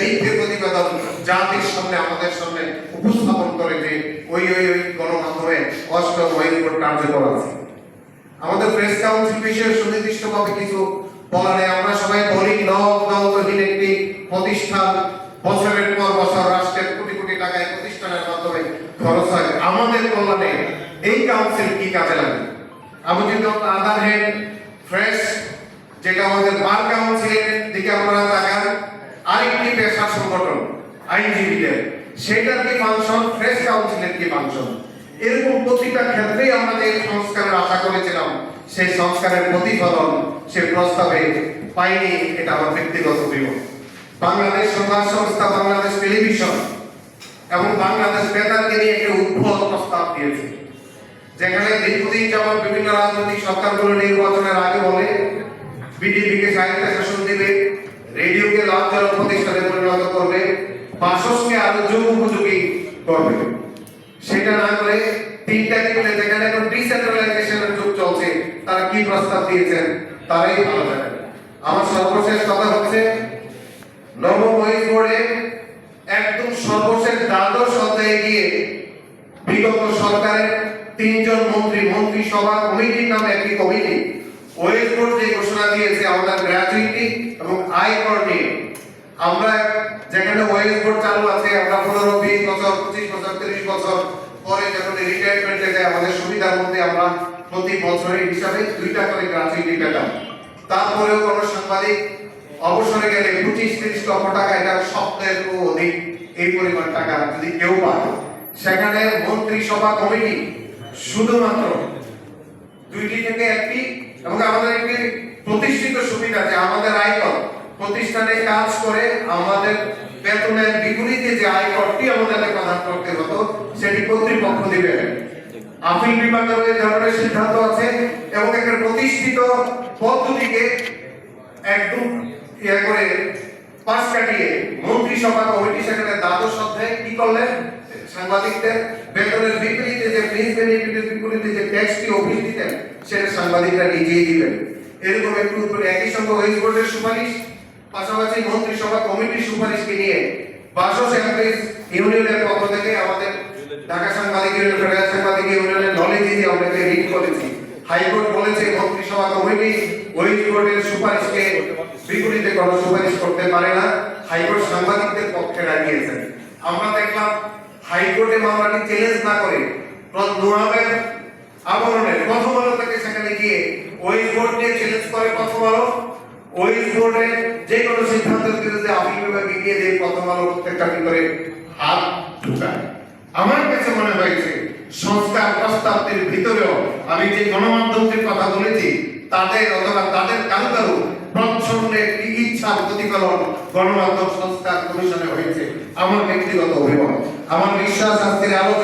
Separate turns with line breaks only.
মিথ্যে প্রতিবেদন জাতির সামনে, আমাদের সামনে উপস্থাপন করে যে ওই ওই ওই গণমাধ্যমে অষ্টম ওয়াইকোট কার্যকর আছে। আমাদের প্রেস কাউন্সিল বিষয়ে সুনির্দিষ্টভাবে কিছু বলা আমরা সবাই বলি নবহীন একটি প্রতিষ্ঠান। বছরের পর বছর রাষ্ট্রের কোটি কোটি টাকা প্রতিষ্ঠানের মাধ্যমে খরচ হয়। আমাদের কল্যাণে এই কাউন্সিল কি কাজে লাগে? আমি যদি আদার হ্যান্ড ফ্রেশ, যেটা আমাদের বার কাউন্সিলের দিকে আপনারা তাকান আরেকটি পেশা সংগঠন, আইনজীবীদের। সেটার কি ফাংশন, ফ্রেশ কাউন্সিলের কি ফাংশন। এরকম প্রতিটা ক্ষেত্রেই আমরা যে সংস্কারের আশা করেছিলাম, সেই সংস্কারের প্রতিফলন সে প্রস্তাবে পাইনি, এটা আমার ব্যক্তিগত অভিমত। বাংলাদেশ সংবাদ সংস্থা, বাংলাদেশ টেলিভিশন এবং বাংলাদেশ বেতারকে নিয়ে একটি উদ্ভট প্রস্তাব দিয়েছে, যেখানে দীর্ঘদিন যাবৎ বিভিন্ন রাজনৈতিক সরকারগুলো নির্বাচনের আগে বলে, বিজেপিকে সাহিত্য শাসন দিবে পরিণত করবে বাসসকে আরও যুগ উপযোগী করবে। সেটা না করে তিনটা কিনলে যেখানে এখন ডিসেন্ট্রালাইজেশনের যুগ চলছে, তারা কি প্রস্তাব দিয়েছেন, তারাই ভালো জানেন আমার সর্বশেষ কথা হচ্ছে, নবম ওয়েজ বোর্ডে একদম সর্বশেষ দ্বাদশ অধ্যায়ে গিয়ে বিগত সরকারের তিনজন মন্ত্রী, মন্ত্রিসভা কমিটির নামে একটি কমিটি ওয়েজ বোর্ড যে ঘোষণা দিয়েছে, আমাদের গ্র্যাচুইটি এবং আয়কর নিয়ে। আমরা যেখানে ওয়েজ বোর্ড চালু আছে, আমরা পনেরো, বিশ বছর, পঁচিশ বছর, তিরিশ বছর পরে যখন রিটায়ারমেন্টে যায় আমাদের সুবিধার মধ্যে আমরা প্রতি বছরের হিসাবে দুইটা করে গ্র্যাচুইটি পেতাম। তারপরেও কোনো সাংবাদিক অবসরে গেলে পঁচিশ, তিরিশ লক্ষ টাকা, এটা সপ্তাহের অধিক এই পরিমাণ টাকা যদি কেউ পায়। সেখানে মন্ত্রিসভা কমিটি শুধুমাত্র দুইটি থেকে একটি এবং আমাদের একটি প্রতিষ্ঠিত সুবিধা যে আমাদের আয়কর প্রতিষ্ঠানে কাজ করে আমাদের বেতনের বিপরীতে যে আয়করটি আমাদেরকে প্রদান করতে হতো, সেটি কর্তৃপক্ষ দিবে। আপিল বিভাগের ধরনের সিদ্ধান্ত আছে এবং একটা প্রতিষ্ঠিত পদ্ধতিকে একদম ইয়ে করে পাশ কাটিয়ে মন্ত্রিসভা কমিটি সেখানে দ্বাদশ অধ্যায়ে কি করলেন? সাংবাদিকদের বেতনের বিপরীতে যে ফ্রিজ বেনিফিটের বিপরীতে যে ট্যাক্সটি অফিস দিতেন, সেটা সাংবাদিকরা নিজেই দিবেন। এরকম একটু একই সঙ্গে ওয়েজ বোর্ডের সুপারিশ পাশাপাশি মন্ত্রিসভা কমিটির সুপারিশকে নিয়ে বাসস এমপ্লয়িজ ইউনিয়নের পক্ষ থেকে আমাদের ঢাকা সাংবাদিক ইউনিয়ন, ফেডারেল সাংবাদিক ইউনিয়নের নলেজ দিয়ে আমরা রিট করেছি। হাইকোর্ট বলেছে মন্ত্রিসভা কমিটি ওয়েজ বোর্ডের সুপারিশকে বিপরীতে কোনো সুপারিশ করতে পারে না। হাইকোর্ট সাংবাদিকদের পক্ষে দাঁড়িয়েছেন। আমরা দেখলাম হাইকোর্টে মামলাটি চ্যালেঞ্জ না করে নোয়াবের আবরণের প্রথম আলো থেকে সেখানে গিয়ে ওই নিয়ে চ্যালেঞ্জ করে প্রথম আলো ওয়েজ বোর্ডে যে কোনো সিদ্ধান্তের বিরুদ্ধে আপিল বিভাগে গিয়ে যে প্রথম আলো প্রত্যেকটা করে হাত ঢুকায়। আমার কাছে মনে হয়েছে, সংস্কার প্রস্তাবটির ভিতরেও আমি যে গণমাধ্যমটির কথা বলেছি, তাদের অথবা তাদের কারও কারও প্রচ্ছন্নে একটি ইচ্ছার প্রতিফলন গণমাধ্যম সংস্কার কমিশনে হয়েছে, আমার ব্যক্তিগত অভিমত। আমার বিশ্বাস, আজকের আলোচনা